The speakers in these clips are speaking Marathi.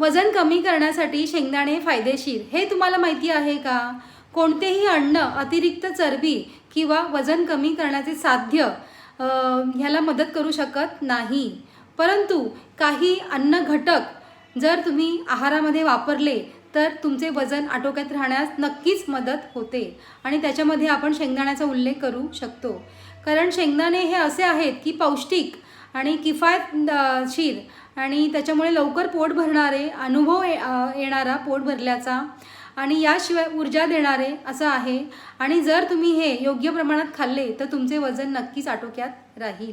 वजन कमी करण्यासाठी शेंगदाणे फायदेशीर. हे तुम्हाला माहिती आहे का? कोणतेही अन्न अतिरिक्त चरबी किंवा वजन कमी करण्याचे साध्य ह्याला मदत करू शकत नाही. परंतु काही अन्न घटक जर तुम्ही आहारामध्ये वापरले तर तुमचे वजन आटोक्यात राहण्यास नक्कीच मदत होते आणि त्याच्यामध्ये आपण शेंगदाण्याचा उल्लेख करू शकतो. कारण शेंगदाणे हे असे आहेत की पौष्टिक आणि किफायतशीर आणि त्याच्यामुळे लवकर पोट भरणारे अनुभव ये- येणारा पोट भरल्याचा आणि याशिवाय ऊर्जा देणारे असं आहे. आणि जर तुम्ही हे योग्य प्रमाणात खाल्ले तर तुमचे वजन नक्कीच आटोक्यात राहील.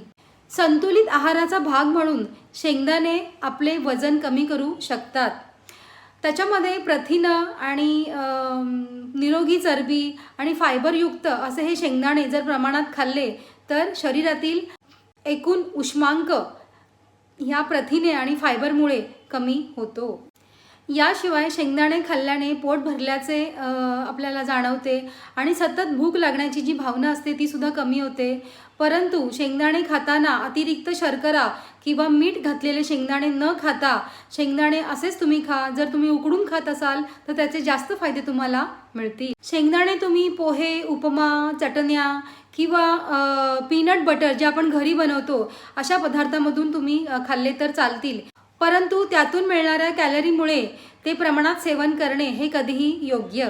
संतुलित आहाराचा भाग म्हणून शेंगदाणे आपले वजन कमी करू शकतात. त्याच्यामध्ये प्रथिनं आणि निरोगी चरबी आणि फायबरयुक्त असे हे शेंगदाणे जर प्रमाणात खाल्ले तर शरीरातील एकूण उष्मांक ह्या प्रथिने आणि फायबरमुळे कमी होतो. याशिवाय शेंगदाणे खाल्ल्याने पोट भरल्याचे आपल्याला जाणवते आणि सतत भूक लागण्याची जी भावना असते ती सुद्धा कमी होते. परंतु शेंगदाणे खाताना अतिरिक्त शर्करा किंवा मीठ घातलेले शेंगदाणे न खाता शेंगदाणे असेच तुम्ही खा. जर तुम्ही उकडून खात असाल तर त्याचे जास्त फायदे तुम्हाला मिळतील. शेंगदाणे तुम्ही पोहे उपमा चटण्या किंवा पीनट बटर जे आपण घरी बनवतो अशा पदार्थामधून तुम्ही खाल्ले तर चालतील. परंतु त्यातून मिळणाऱ्या कॅलरीमुळे ते प्रमाणात सेवन करणे हे कधीही योग्य.